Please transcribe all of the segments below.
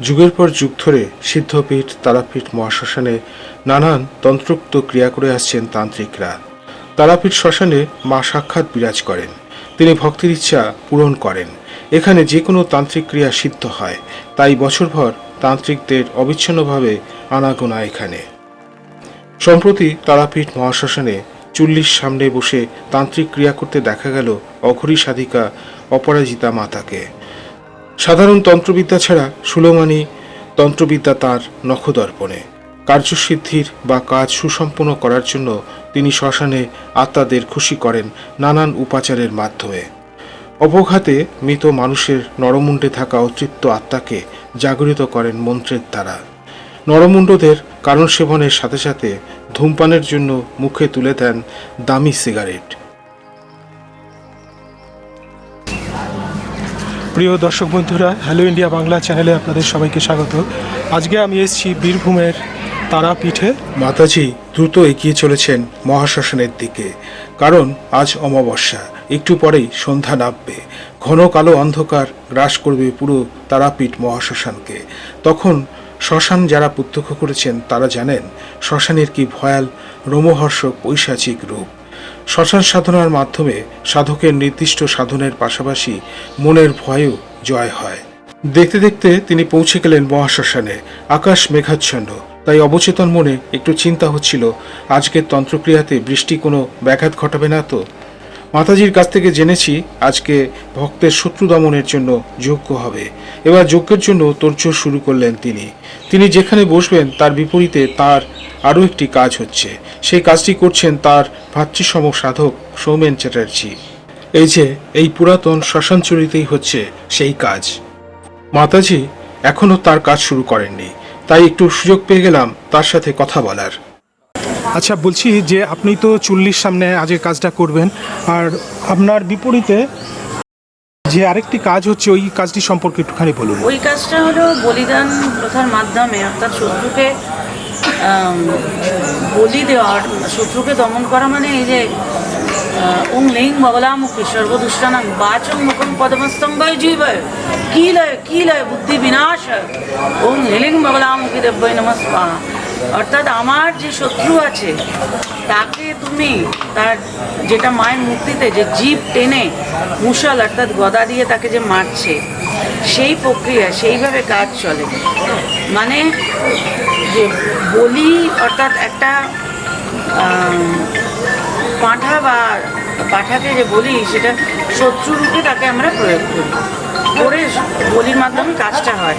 যুগের পর যুগ ধরে সিদ্ধপীঠ, তারাপীঠ, মহাশ্মশানে নানান তন্ত্রোক্ত ক্রিয়া করে আসছেন তান্ত্রিকরা। তারাপীঠ শ্মশানে মা সাক্ষাৎ বিরাজ করেন। তিনি ভক্তির ইচ্ছা পূরণ করেন। এখানে যে কোনো তান্ত্রিক ক্রিয়া সিদ্ধ হয়। তাই বছরভর তান্ত্রিকদের অবিচ্ছিন্নভাবে আনাগোনা এখানে। সম্প্রতি তারাপীঠ মহাশ্মশানে চুল্লির সামনে বসে তান্ত্রিক ক্রিয়া করতে দেখা গেল অঘরী সাধিকা অপরাজিতা মাতাকে। সাধারণ তন্ত্রবিদ্যা ছাড়া সুলমানি তন্ত্রবিদ্যা তার নখদর্পণে। কার্যসিদ্ধির বা কাজ সুসম্পন্ন করার জন্য তিনি শ্মশানে আত্মাদের খুশি করেন নানান উপাচারের মাধ্যমে। অবঘাতে মৃত মানুষের নরমুণ্ডে থাকা অতৃপ্ত আত্মাকে জাগরিত করেন মন্ত্রের দ্বারা। নরমুণ্ডদের কারণ সেবনের সাথে সাথে ধূমপানের জন্য মুখে তুলে দেন দামি সিগারেট। প্রিয় দর্শক বন্ধুরা হ্যালো ইন্ডিয়া বাংলা চ্যানেলে আপনাদের সবাইকে স্বাগত। আজকে আমি এসেছি বীরভূমের তারাপীঠে। মাতাজি দ্রুত এগিয়ে চলেছেন মহাশ্মশানের দিকে, কারণ আজ অমাবস্যা, একটু পরেই সন্ধ্যা নামবে। ঘন কালো অন্ধকার গ্রাস করবে পুরো তারাপীঠ মহাশ্মশানকে। তখন শ্মশান যারা প্রত্যক্ষ করেছেন, তারা জানেন, শ্মশানের কি ভয়াল, রোমহর্ষক পৈশাচিক রূপ। শ্মশান সাধনার মাধ্যমে সাধকের নির্দিষ্ট সাধনের পাশাপাশি মনের ভয়ও জয় হয়। দেখতে দেখতে তিনি পৌঁছে গেলেন মহাশ্মশানে। আকাশ মেঘাচ্ছন্ন, তাই অবচেতন মনে একটু চিন্তা হচ্ছিল, আজকের তন্ত্রক্রিয়াতে বৃষ্টি কোনো ব্যাঘাত ঘটাবে না তো? মাতাজির কাছ থেকে জেনেছি আজকে ভক্তের শত্রু দমনের জন্য যজ্ঞ হবে। এবার যজ্ঞের জন্য তোড়জোড় শুরু করলেন তিনি। তিনি যেখানে বসবেন, তার বিপরীতে তার আরও একটি কাজ হচ্ছে। সেই কাজটি করছেন তার ভাতৃসম সাধক সৌমেন চ্যাটার্জি। এই যে, এই পুরাতন শ্মশানচুরিতেই হচ্ছে সেই কাজ। মাতাজি এখনও তার কাজ শুরু করেননি। তাই একটু সুযোগ পেয়ে গেলাম তার সাথে কথা বলার। আচ্ছা বলছি যে আপনি তো চল্লিশ সামনে আজকে কাজটা করবেন। আর আপনার বিপরীতে যে আরেকটি কাজ হচ্ছে, ওই কাজটি সম্পর্কে একটুখানি বলুন। ওই কাজটা হলো বলিদান প্রথার মাধ্যমে, অর্থাৎ শত্রুকে বলি দেওয়ার, শত্রুকে দমন করা মানে এই যে ওং লিং বগলামুখী সর্বদুষ্টানাং বাচং মুখম পদমস্তম্ভয় জীবয়। কীলয় কীলয় বুদ্ধি বিনাশ? ওং লিলিং বগলামুখী দেব্যই নমস্কার অর্থাৎ আমার যে শত্রু আছে, তাকে তুমি তার যেটা মায়ের মূর্তিতে যে জীব টেনে মুসল অর্থাৎ গদা দিয়ে তাকে যে মারছে, সেই প্রক্রিয়া, সেইভাবে কাজ চলে। মানে যে বলি অর্থাৎ একটা পাঁঠা বা পাঁঠাকে যে বলি, সেটা শত্রুরূপে তাকে আমরা প্রয়োগ করি। করে বলির মাধ্যমে কাজটা হয়।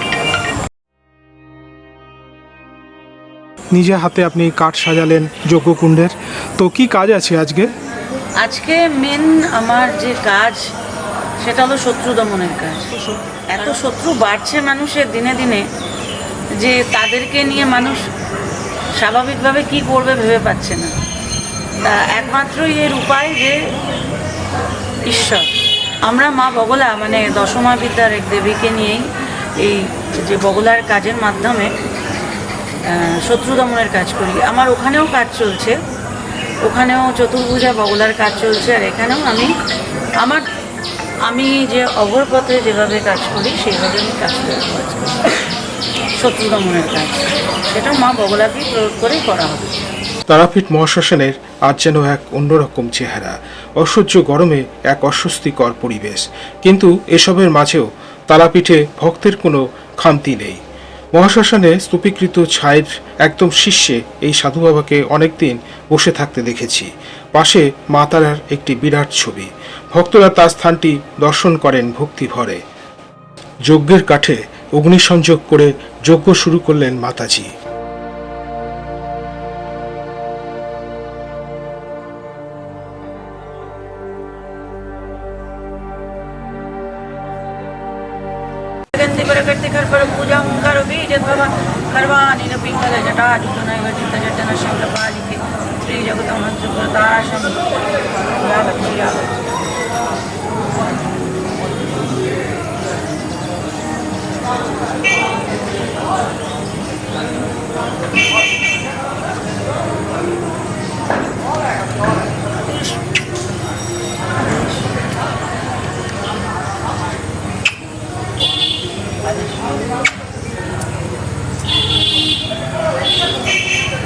নিজে হাতে আপনি কাঠ সাজালেন যজ্ঞকুণ্ডের। তো কি কাজ আছে আজকে? আজকে মেন আমার যে কাজ, সেটা হলো শত্রু দমনের কাজ। এত শত্রু বাড়ছে মানুষের দিনে দিনে যে তাদেরকে নিয়ে মানুষ স্বাভাবিকভাবে কি করবে ভেবে পাচ্ছে না। তা একমাত্রই এর উপায় যে ঈশ্বর। আমরা মা বগলা মানে দশমা বিদ্যার এক দেবীকে নিয়েই এই যে বগলার কাজের মাধ্যমে শত্রু দমনের কাজ করি। আমার ওখানেও কাজ চলছে। ওখানেও চতুর্ভুজা বগলার কাজ চলছে আর এখানেও আমি আমার, আমি যে অগ্রপথে যেভাবে কাজ করি, সেইভাবে আমি কাজ করি। কাজ করি। শত্রু দমনের কাজ। সেটা মা বগলাকে প্রয়োগ করেই করা হবে। তারাপীঠ মহাশ্মশানের আজ যেন এক অন্যরকম চেহারা। অসহ্য গরমে এক অস্বস্তিকর পরিবেশ। কিন্তু এসবের মাঝেও তারাপীঠে ভক্তের কোনো খামতি নেই। মহাশ্মশানে স্তূপীকৃত ছায়ের একদম শীর্ষে এই সাধু বাবাকে অনেকদিন বসে থাকতে দেখেছি। পাশে মা তারার একটি বিরাট ছবি। ভক্তরা তার স্থানটি দর্শন করেন ভক্তি ভরে যজ্ঞের কাঠে অগ্নিসংযোগ করে যজ্ঞ শুরু করলেন মাতাজি। پوجا کرو بیر پی جٹاج نتنا شنر پالی جگت منصوبہ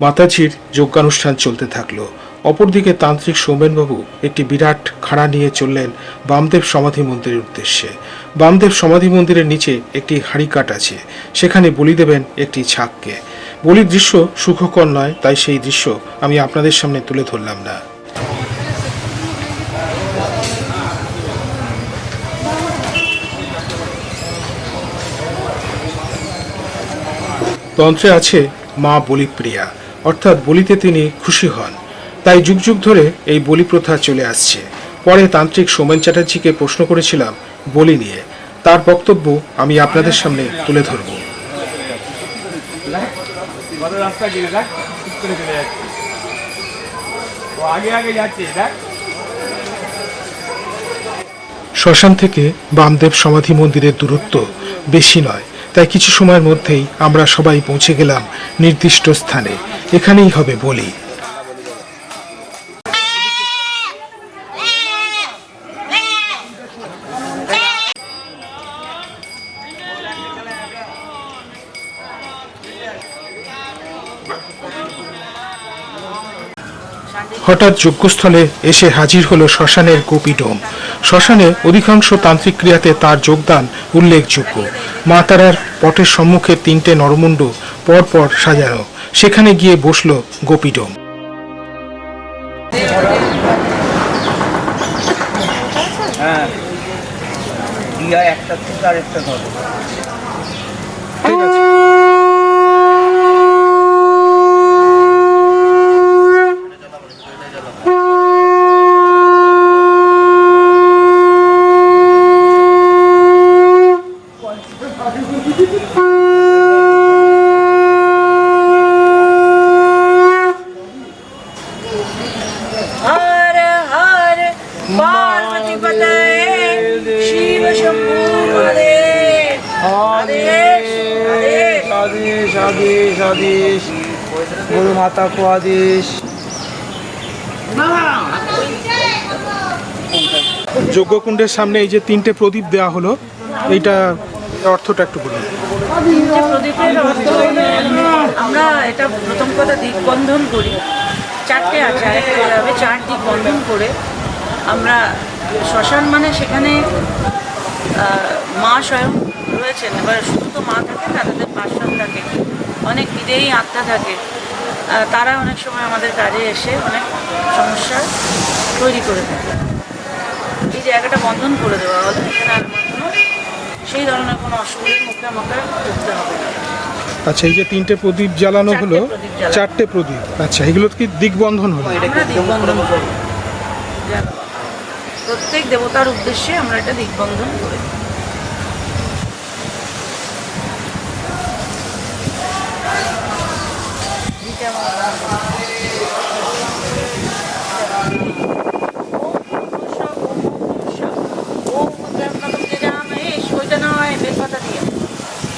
মাতাজির যজ্ঞানুষ্ঠান চলতে থাকল। অপরদিকে তান্ত্রিক সৌমেনবাবু একটি বিরাট খাড়া নিয়ে চললেন বামদেব সমাধি মন্দিরের উদ্দেশ্যে। বামদেব সমাধি মন্দিরের নিচে একটি হাঁড়িকাট আছে, সেখানে বলি দেবেন একটি ছাগকে বলির দৃশ্য সুখকর নয়, তাই সেই দৃশ্য আমি আপনাদের সামনে তুলে ধরলাম না। তন্ত্রে আছে মা বলিপ্রিয়া। অর্থাৎ বলিতে তিনি খুশি হন। তাই যুগ যুগ ধরে এই বলি প্রথা চলে আসছে। পরে তান্ত্রিক সোমেন চ্যাটার্জিকে প্রশ্ন করেছিলাম বলি নিয়ে। তার বক্তব্য আমি আপনাদের সামনে তুলে ধরব। শ্মশান থেকে বামদেব সমাধি মন্দিরের দূরত্ব বেশি নয়। তাই কিছু সময়ের মধ্যেই আমরা সবাই পৌঁছে গেলাম নির্দিষ্ট স্থানে। এখানেই হবে বলি। হঠাৎ যজ্ঞস্থলে এসে হাজির হলো শ্মশানের গোপীডোম। শ্মশানে অধিকাংশ তান্ত্রিক ক্রিয়াতে তার যোগদান উল্লেখযোগ্য। মা তারার পটের সম্মুখে তিনটে নরমুণ্ড পরপর সাজানো। সেখানে গিয়ে বসল গোপীডম। হ্যাঁ। একটা গরু মাতা কো আদেশ যজ্ঞকুণ্ডের সামনে এই যে তিনটে প্রদীপ দেওয়া হলো এইটা অর্থটা একটু বলুন। তিনটে প্রদীপের অর্থ আমরা এটা প্রথম কথা দিকবন্ধন করি। চারটে আছে আরেকটা হবে চার দিক বন্ধন করে আমরা শ্মশান মানে সেখানে মা স্বয়ং রয়েছেন। এবার শুধু তো মা থাকে না তাদের পার্শ্বদ থাকে। অনেক বিদেয়ী আত্মা থাকে। তারা অনেক সময় আমাদের কাজে এসে অনেক সমস্যার তৈরি করে থাকে এই জায়গাটা বন্ধন করে দেওয়া হলো এখানে আর কোনো সেই ধরনের কোনো অসুবিধার মুখে আমাকে করতে হবে না। আচ্ছা এই যে তিনটে প্রদীপ জ্বালানো হলো চারটে প্রদীপ। আচ্ছা এগুলো কি দিগবন্ধন হলো। প্রত্যেক দেবতার উদ্দেশ্যে আমরা এটা দিগবন্ধন করি।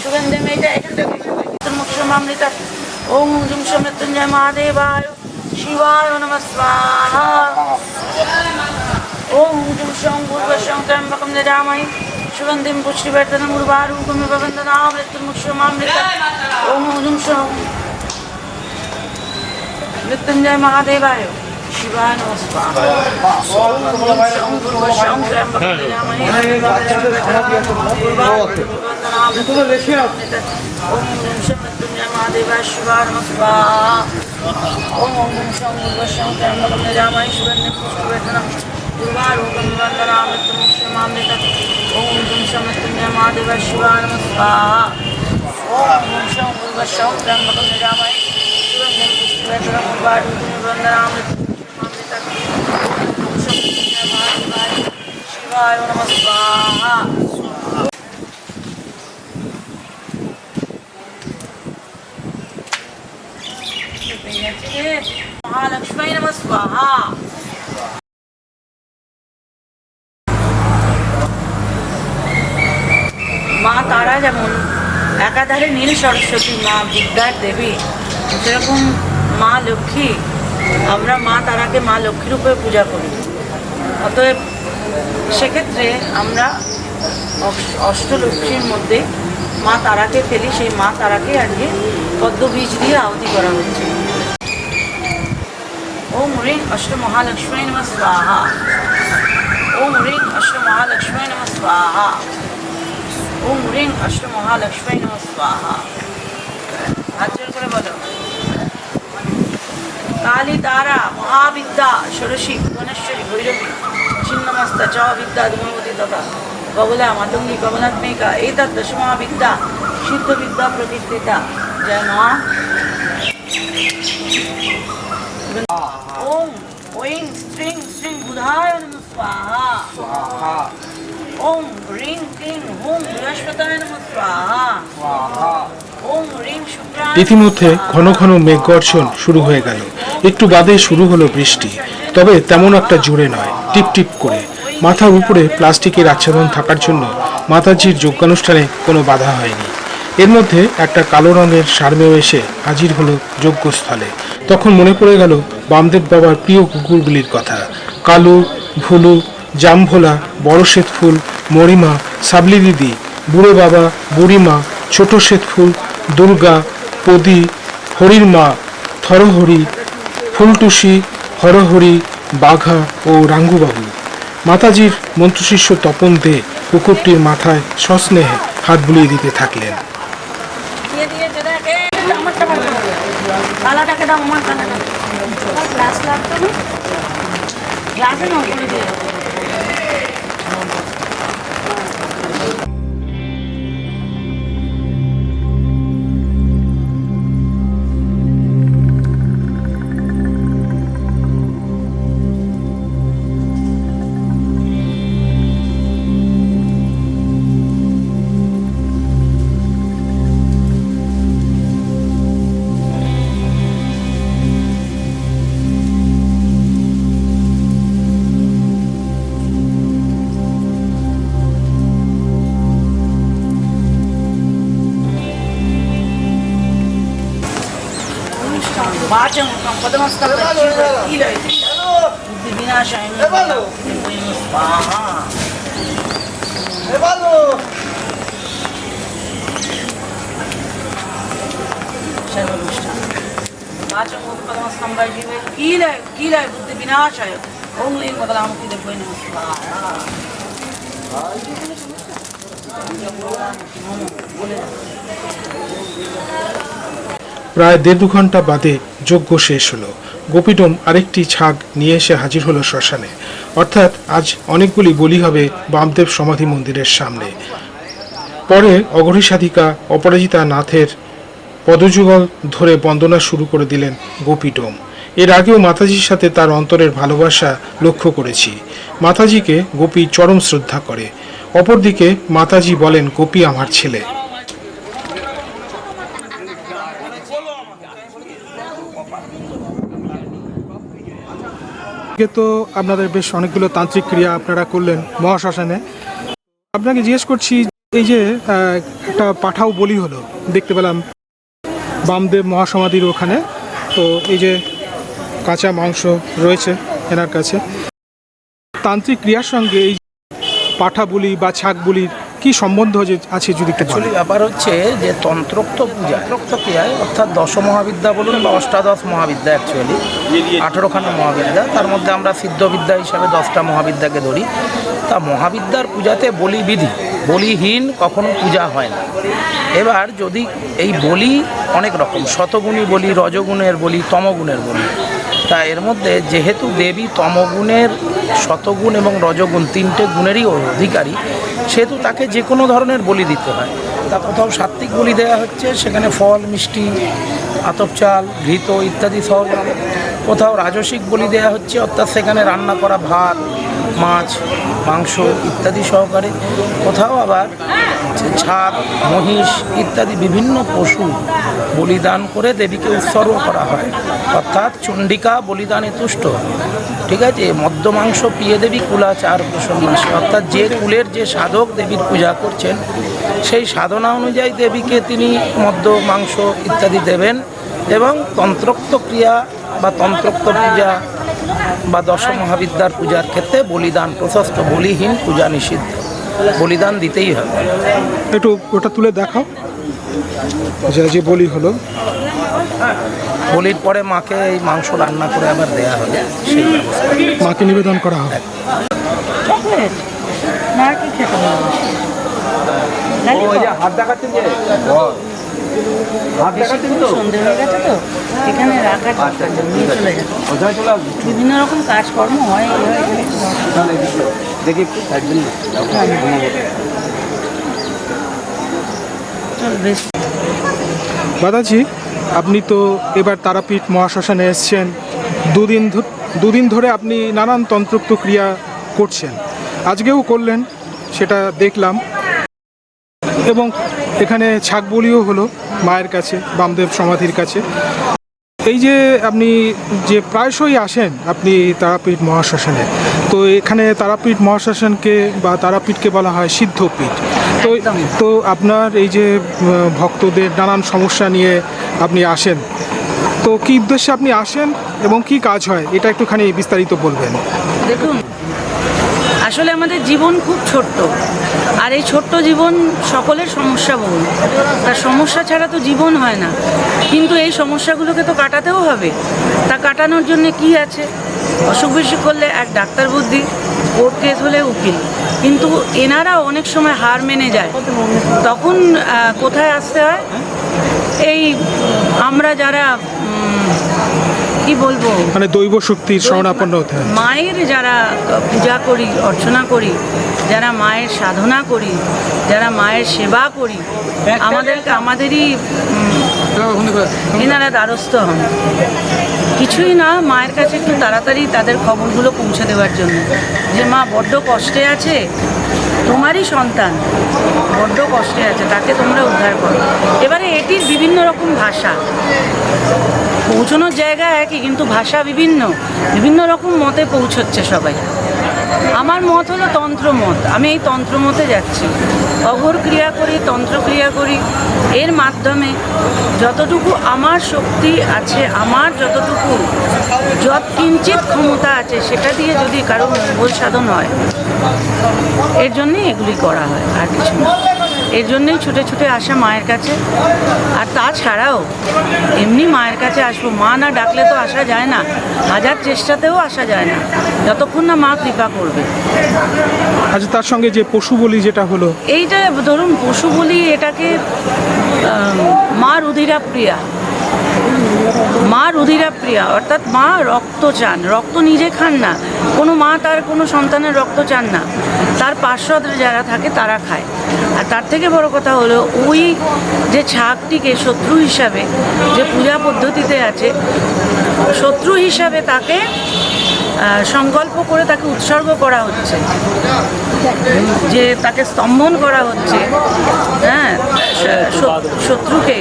সুগন্ধে মেয়েটা এখান থেকে মুখ্যমামৃতা ওম জুম মৃত্যুঞ্জয় মহাদেবায় শিবায় নম স্বাহা ওম জুম শং পূর্বশং ত্র্যম্বকম যজামহি সুগন্ধিম পুষ্টিবর্ধনম উর্বারূপমিব متنجی مہادی نمس مجا مائن شم مت مہاد نم اسم شو شو نجام نت شم عت مہاد نم اسم شو اُنگ تم نجا میم পুষ্টিবর্ধনম দুর্বারূপম বন্দনামৃত্যুমুক্ষমামৃত ওম জুম সমৃত্যুঞ্জয় মহাদেব শিবায় নম স্বাহা ওম ওম শং পূর্বশং ত্র্যম্বকম যজামহি সুগন্ধিম পুষ্টিবর্ধনম দুর্বারূপম বন্দনামৃত্যুমুক্ষমামৃত ওম শং बुधाय नमः स्वाहा महालक्ष्मी नमः स्वाहा মা তারা যেমন একাধারে নীল সরস্বতী মা বিদ্যার দেবী সেরকম মা লক্ষ্মী, আমরা মা তারাকে মা লক্ষ্মীর উপরে পূজা করি। অতএব সেক্ষেত্রে আমরা অষ্ট- অষ্টলক্ষ্মীর মধ্যে মা তারাকে ফেলি, সেই মা তারাকে আজকে পদ্ম বীজ দিয়ে আহুতি করা হচ্ছে। ওম রিং অষ্ট মহালক্ষ্মী নম স্বাহা। ওম রিং অষ্ট মহালক্ষ্মী নম স্বাহা। ওম রিং অষ্ট মহালক্ষ্মী নম স্বাহা। হাত করে বলো। কালী তারা মহাবিদ্যা ষোড়শী ভুবনেশ্বরী ভৈরবী। ছিন্নমস্তা চ বিদ্যা ধূমবতী তথা কবলা মাতঙ্গী কমলাত্মিকা এই তার দশমহাবিদ্যা সিদ্ধ বিদ্যা প্রতিষ্ঠিতা। জয় মা। ওম ওইং স্ত্রিং স্ত্রিং বুধায় নমঃ স্বাহা। ওম রিং ক্লিং হুম বৃহস্পতায় নমঃ স্বাহা। ইতিমধ্যে ঘন ঘন মেঘ গর্জন শুরু হয়ে গেল। একটু বাদে শুরু হলো বৃষ্টি। তবে তেমন একটা জোরে নয়, টিপ টিপ করে। মাথার উপরে প্লাস্টিকের আচ্ছাদন থাকার জন্য মাতাজির যজ্ঞানুষ্ঠানে কোনো বাধা হয়নি। এর মধ্যে একটা কালো রঙের সারমেয় এসে হাজির হলো যজ্ঞস্থলে। তখন মনে পড়ে গেল বামদেব বাবার প্রিয় কুকুরগুলির কথা। কালু, ভুলু, জামভোলা, বড় শ্বেত ফুল মরিমা সাবলি দিদি বুড়ো বাবা, বুড়িমা, ছোট শ্বেত ফুল দুর্গা পদি হরির মা থরহরি, ফুলটুসি, হরহরি, বাঘা ও রাঙ্গুবাবু। মাতাজির মন্ত্রশিষ্য তপন দে কুকুরটির মাথায় সস্নেহে হাত বুলিয়ে দিতে থাকলেন। పదమస్తకం ఇలా ఇది వినాశం స్వాహ వాచమూర్తి పదమస్తంభాయ జీవే కీలయ కీలయ బుద్ధి వినాశాయ ఓం లీం మొదలాముఖి దగ్గర స్వాహ প্রায় দেড় দু ঘণ্টা বাদে যজ্ঞ শেষ হলো। গোপীডোম আরেকটি ছাগ নিয়ে এসে হাজির হলো শ্মশানে। অর্থাৎ আজ অনেকগুলি বলি হবে বামদেব সমাধি মন্দিরের সামনে। পরে অঘরী সাধিকা অপরাজিতা নাথের পদযুগল ধরে বন্দনা শুরু করে দিলেন গোপীডোম। এর আগেও মাতাজির সাথে তার অন্তরের ভালোবাসা লক্ষ্য করেছি। মাতাজিকে গোপী চরম শ্রদ্ধা করে। অপরদিকে মাতাজি বলেন, গোপী আমার ছেলে। আজকে তো আপনাদের বেশ অনেকগুলো তান্ত্রিক ক্রিয়া আপনারা করলেন মহাশ্মশানে। আপনাকে জিজ্ঞেস করছি, এই যে একটা পাঠাও বলি হলো, দেখতে পেলাম বামদেব মহাসমাধির ওখানে, তো এই যে কাঁচা মাংস রয়েছে এনার কাছে। তান্ত্রিক ক্রিয়ার সঙ্গে এই পাঠা বলি বা ছাগ বলির কি সম্বন্ধ আছে যদি অ্যাকচুয়ালি ব্যাপার হচ্ছে যে তন্ত্রোক্ত পূজা তন্ত্রোক্ত ক্রিয়ায় অর্থাৎ দশ মহাবিদ্যা বলুন বা অষ্টাদশ মহাবিদ্যা অ্যাকচুয়ালি আঠেরোখানা মহাবিদ্যা। তার মধ্যে আমরা সিদ্ধবিদ্যা হিসাবে দশটা মহাবিদ্যাকে ধরি। তা মহাবিদ্যার পূজাতে বলিবিধি বলিহীন কখনো পূজা হয় না। এবার যদি এই বলি অনেক রকম শতগুণী বলি রজগুণের বলি তমগুণের বলি তা এর মধ্যে যেহেতু দেবী তমগুণের শতগুণ এবং রজগুণ তিনটে গুণেরই অধিকারী সেহেতু তাকে যে কোনো ধরনের বলি দিতে হয়। তা কোথাও সাত্ত্বিক বলি দেওয়া হচ্ছে, সেখানে ফল, মিষ্টি, আতপ চাল, ঘৃত ইত্যাদি সহ কোথাও রাজসিক বলি দেওয়া হচ্ছে, অর্থাৎ সেখানে রান্না করা ভাত, মাছ, মাংস ইত্যাদি সহকারে। কোথাও আবার ছাদ, মহিষ ইত্যাদি বিভিন্ন পশু বলিদান করে দেবীকে উৎসর্গ করা হয়। অর্থাৎ চণ্ডিকা বলিদানে তুষ্ট। ঠিক আছে? মদ্য মাংস প্রিয় দেবী কুলাচার প্রসন্নাসী অর্থাৎ যে কুলের যে সাধক দেবীর পূজা করছেন, সেই সাধনা অনুযায়ী দেবীকে তিনি মদ্য, মাংস ইত্যাদি দেবেন এবং তন্ত্রোক্ত ক্রিয়া বা তন্ত্রোক্ত পূজা বা দশ মহাবিদ্যার পূজার ক্ষেত্রে বলিদান, প্রশস্ত, বলিহীন পূজা নিষিদ্ধ। বলিদান দিতেই হবে। একটু ওটা তুলে দেখাও। যা যে বলি হলো। বলির পরে মাকে এই মাংস রান্না করে আবার দেয়া হবে মাকে নিবেদন করা হবে। হাত দেখাচ্ছেন যে? সন্ধে হয়ে গেছে তো এখানে রাখা আচ্ছা নিয়ে চলে যাবে আসব বিভিন্ন রকম কাজকর্ম হয় দেখি একটু থাকবেন না চল দাদাজি আপনি তো এবার তারাপীঠ মহাশ্মশানে এসছেন। দুদিন দুদিন ধরে আপনি নানান তন্ত্রোক্ত ক্রিয়া করছেন। আজকেও করলেন, সেটা দেখলাম। এবং এখানে ছাগ বলিও হলো মায়ের কাছে, বামদেব সমাধির কাছে। এই যে আপনি যে প্রায়শই আসেন আপনি তারাপীঠ মহাশ্মশানে তো এখানে তারাপীঠ মহাশ্মশানকে বা তারাপীঠকে বলা হয় সিদ্ধপীঠ। তো তো আপনার এই যে ভক্তদের নানান সমস্যা নিয়ে আপনি আসেন। তো কী উদ্দেশ্যে আপনি আসেন এবং কি কাজ হয়? এটা একটুখানি বিস্তারিত বলবেন। দেখুন আসলে আমাদের জীবন খুব ছোট্ট। আর এই ছোট্ট জীবন সকলের সমস্যা বহুল। তার সমস্যা ছাড়া তো জীবন হয় না। কিন্তু এই সমস্যাগুলোকে তো কাটাতেও হবে। তা কাটানোর জন্য কি আছে? অসুখ বিসুখ করলে এক ডাক্তার বুদ্ধি, কোর্ট কেস হলে উকিল। কিন্তু এনারা অনেক সময় হার মেনে যায়। তখন কোথায় আসতে হয়? এই আমরা যারা কি বলব? মানে দৈব শক্তির শরণাপন্ন হতে হয়। মায়ের যারা পূজা করি অর্চনা করি যারা মায়ের সাধনা করি যারা মায়ের সেবা করি আমাদেরকে আমাদেরই এনারা দ্বারস্থ হন। কিছুই না মায়ের কাছে একটু তাড়াতাড়ি তাদের খবরগুলো পৌঁছে দেওয়ার জন্য। যে মা বড্ড কষ্টে আছে তোমারই সন্তান বড্ড কষ্টে আছে তাকে তোমরা উদ্ধার করো। এবারে এটির বিভিন্ন রকম ভাষা। পৌঁছানোর জায়গা একই, কিন্তু ভাষা বিভিন্ন। বিভিন্ন রকম মতে পৌঁছচ্ছে সবাই। আমার মত হলো তন্ত্র মত। আমি এই তন্ত্র মতে যাচ্ছি। অঘর ক্রিয়া করি, তন্ত্র ক্রিয়া করি। এর মাধ্যমে যতটুকু আমার শক্তি আছে, আমার যতটুকু যত কিঞ্চিত ক্ষমতা আছে, সেটা দিয়ে যদি কারও মঙ্গল সাধন হয়, এর জন্যই এগুলি করা হয়, আর কিছু না। এর জন্যই ছুটে ছুটে আসা মায়ের কাছে। আর তাছাড়াও এমনি মায়ের কাছে আসব মা না ডাকলে তো আসা যায় না। হাজার চেষ্টাতেও আসা যায় না। যতক্ষণ না মা কৃপা করবে। আচ্ছা তার সঙ্গে যে পশু বলি যেটা হলো? এইটা ধরুন পশু বলি এটাকে মা রুধিরা প্রিয়া। মা রুধিরা প্রিয়া অর্থাৎ মা রক্ত চান। রক্ত নিজে খান না। কোনো মা তার কোনো সন্তানের রক্ত চান না। তার পার্শ্বদ যারা থাকে তারা খায়। আর তার থেকে বড় কথা হলো, ওই যে ছাগটিকে শত্রু হিসাবে যে পূজা পদ্ধতিতে আছে, শত্রু হিসাবে তাকে সংকল্প করে তাকে উৎসর্গ করা হচ্ছে। যে তাকে স্তম্ভন করা হচ্ছে। হ্যাঁ শত্রুকে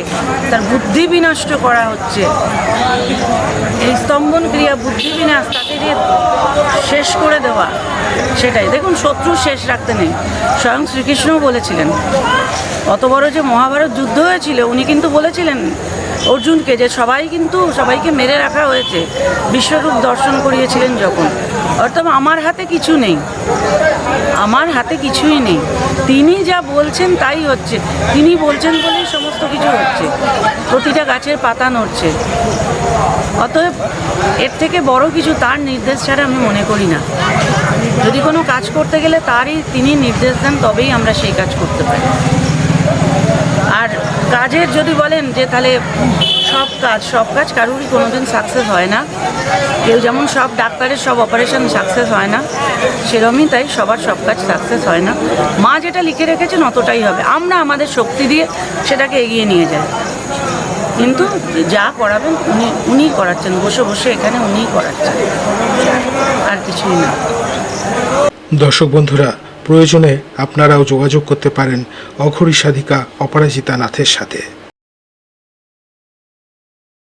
তার বুদ্ধি বিনষ্ট করা হচ্ছে। এই স্তম্ভন ক্রিয়া বুদ্ধি বিনাশ তাকে যে শেষ করে দেওয়া, সেটাই। দেখুন, শত্রু শেষ রাখতে নেই। স্বয়ং শ্রীকৃষ্ণও বলেছিলেন, অত বড় যে মহাভারত যুদ্ধ হয়েছিল, উনি কিন্তু বলেছিলেন অর্জুনকে যে সবাই কিন্তু, সবাইকে মেরে রাখা হয়েছে। বিশ্বরূপ দর্শন করিয়েছিলেন যখন। অর্থাৎ আমার হাতে কিছু নেই। আমার হাতে কিছুই নেই। তিনি যা বলছেন তাই হচ্ছে। তিনি বলছেন বলেই সমস্ত কিছু হচ্ছে। প্রতিটা গাছের পাতা নড়ছে। অতএব এর থেকে বড় কিছু তার নির্দেশ ছাড়া আমি মনে করি না। যদি কোনো কাজ করতে গেলে তারই তিনি নির্দেশ দেন, তবেই আমরা সেই কাজ করতে পারি। আর কাজের যদি বলেন যে তাহলে সব কাজ সব কাজ কারোরই কোনোদিন সাকসেস হয় না। কেউ যেমন সব ডাক্তারের সব অপারেশন সাকসেস হয় না সেরকমই তাই সবার সব কাজ সাকসেস হয় না। মা যেটা লিখে রেখেছেন অতটাই হবে। আমরা আমাদের শক্তি দিয়ে সেটাকে এগিয়ে নিয়ে যাই। কিন্তু যা করাবেন উনি, উনিই করাচ্ছেন। বসে বসে এখানে উনিই করাচ্ছেন। আর কিছুই না। দর্শক বন্ধুরা, প্রয়োজনে আপনারাও যোগাযোগ করতে পারেন অঘরী সাধিকা অপরাজিতা নাথের সাথে।